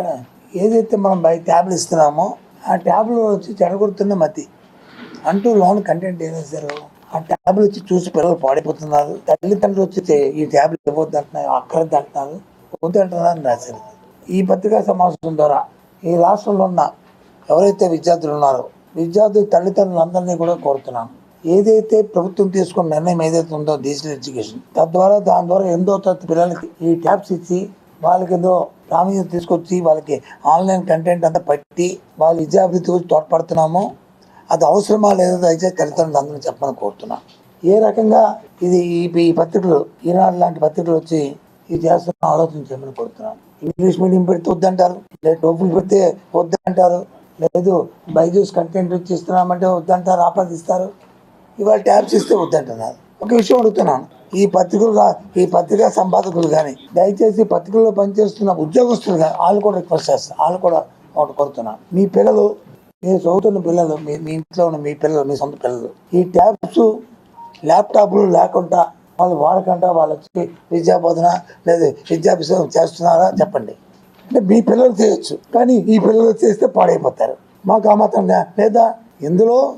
తేడా ఏదైతే మనం బయట ట్యాబ్లు ఇస్తున్నామో ఆ ట్యాబ్లో వచ్చి చెడగొడుతున్న మతి. అంటూ లోన్ కంటెంట్ ఏం చేశారు? ఆ ట్యాబ్లు వచ్చి చూసి పిల్లలు పాడైపోతున్నారు. తల్లిదండ్రులు వచ్చి ఈ ట్యాబ్లు ఇవ్వద్దు అంటున్నారు అక్కర్ది అంటున్నారు వద్దు అంటున్నారు రాశారు. ఈ పత్రికా సమావేశం ద్వారా ఈ రాష్ట్రంలో ఉన్న ఎవరైతే విద్యార్థులు ఉన్నారో విద్యార్థుల తల్లిదండ్రులందరినీ కూడా కోరుతున్నాను. ఏదైతే ప్రభుత్వం తీసుకున్న నిర్ణయం ఏదైతే ఉందో డిజిటల్ ఎడ్యుకేషన్ తద్వారా దాని ద్వారా ఎంతో తరగతి పిల్లలకి ఈ ట్యాబ్స్ ఇచ్చి వాళ్ళకి ఏదో రామయ్య తీసుకొచ్చి వాళ్ళకి ఆన్లైన్ కంటెంట్ అంతా పట్టి వాళ్ళ విద్యాభివృద్ధి గురించి తోడ్పడుతున్నామో. అది అవసరమా లేదో దయచేసి తల్లిదండ్రులు అందరూ చెప్పమని కోరుతున్నాను ఏ రకంగా ఇది ఈ పత్రికలు ఈనాడు లాంటి పత్రికలు వచ్చి ఇది చేస్తున్న ఆలోచన చేయమని కోరుతున్నాను. ఇంగ్లీష్ మీడియం పెడితే వద్దంటారు లేదు టోపులు పెడితే వద్దంటారు లేదు బైజూస్ కంటెంట్ ఇస్తున్నామంటే వద్దంటారు ఆపాదిస్తారు ఇవాళ ట్యాబ్స్ ఇస్తే వద్దంటున్నారు. ఒక విషయం అడుగుతున్నాను. ఈ పత్రికలు ఈ పత్రికా సంపాదకులు కానీ దయచేసి పత్రికల్లో పనిచేస్తున్న ఉద్యోగస్తులు కానీ వాళ్ళు కూడా రిక్వెస్ట్ చేస్తారు వాళ్ళు కూడా ఒకటి కోరుతున్నాను మీ పిల్లలు మీరు చదువుతున్న పిల్లలు మీ మీ ఇంట్లో ఉన్న మీ పిల్లలు మీ సొంత పిల్లలు ఈ ట్యాబ్స్ ల్యాప్టాప్లు లేకుండా వాళ్ళు వాడకుండా వాళ్ళు వచ్చి విద్యా బోధన లేదా విద్యాభ్యాసం చేస్తున్నారా చెప్పండి. అంటే మీ పిల్లలు చేయొచ్చు కానీ ఈ పిల్లలు చేస్తే పాడైపోతారు. మాకు ఆ మాత్రం లేదా ఇందులో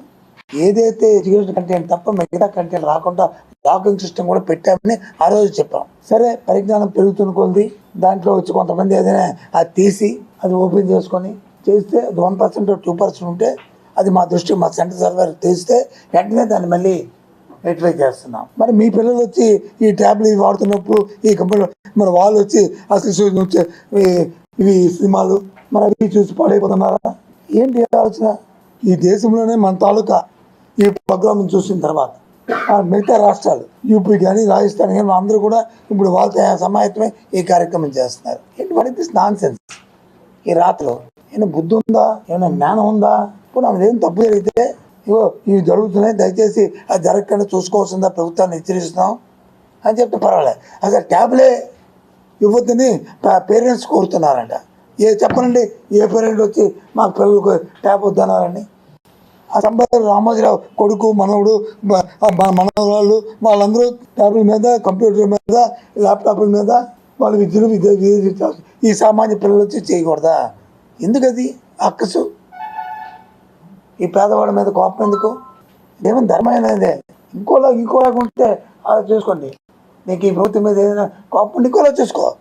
ఏదైతే ఎడ్యుకేషన్ కంటెంట్ తప్ప మిగతా కంటెంట్ రాకుండా లాకింగ్ సిస్టమ్ కూడా పెట్టామని ఆ రోజు చెప్పాం. సరే పరిజ్ఞానం పెరుగుతున్న కొద్ది దాంట్లో వచ్చి కొంతమంది ఏదైనా అది తీసి అది ఓపెన్ చేసుకొని చేస్తే వన్ పర్సెంట్ టూ పర్సెంట్ ఉంటే అది మా దృష్టి మా సెంటర్ సర్వర్ తీస్తే వెంటనే దాన్ని మళ్ళీ రెక్టిఫై చేస్తున్నాం. మరి మీ పిల్లలు వచ్చి ఈ ట్యాబ్లు ఇవి వాడుతున్నప్పుడు ఈ కంపెనీలో మరి వాళ్ళు వచ్చి అసలు ఇవి సినిమాలు మరి అవి చూసి పాడైపోతున్నారా? ఏంటి ఆలోచన? ఈ దేశంలోనే మన తాలూకా ఈ ప్రోగ్రామ్ చూసిన తర్వాత మిగతా రాష్ట్రాలు యూపీ కానీ రాజస్థాన్ కానీ అందరూ కూడా ఇప్పుడు వాళ్ళతో సమాయత్తమై ఈ కార్యక్రమం చేస్తున్నారు. ఏంటి వాట్ ఇస్ నాన్ సెన్స్ ఈ రాత్రిలో ఏమైనా బుద్ధి ఉందా? ఏమైనా జ్ఞానం ఉందా? ఇప్పుడు ఏం తప్పు జరిగితే ఇగో ఇవి జరుగుతున్నాయి దయచేసి అది జరగకుండా చూసుకోవాల్సిందా ప్రభుత్వాన్ని హెచ్చరిస్తున్నాం అని చెప్తే పర్వాలేదు. అసలు ట్యాబ్లే ఇవ్వద్దని పేరెంట్స్ కోరుతున్నారంట. ఏ చెప్పనండి? ఏ పేరెంట్ వచ్చి మా పిల్లలకు ట్యాబ్ వద్దన్నారండి ఆ సంపాదన రామోజీరావు కొడుకు మనవుడు మన- మనవరాళ్ళు వాళ్ళందరూ ట్యాబ్ల మీద కంప్యూటర్ మీద ల్యాప్టాప్ల మీద వాళ్ళు విద్యను విద్య ఈ సామాన్య పిల్లలు వచ్చి చేయకూడదా? ఎందుకది? అక్కసు. ఈ పేదవాడి మీద కోపం ఎందుకు? ఏమైనా ధర్మైనదే ఇంకోలా ఇంకోలాగా ఉంటే అలా చూసుకోండి నీకు ఈ ప్రభుత్వం మీద ఏదైనా కోపం ఇంకోలా చూసుకో.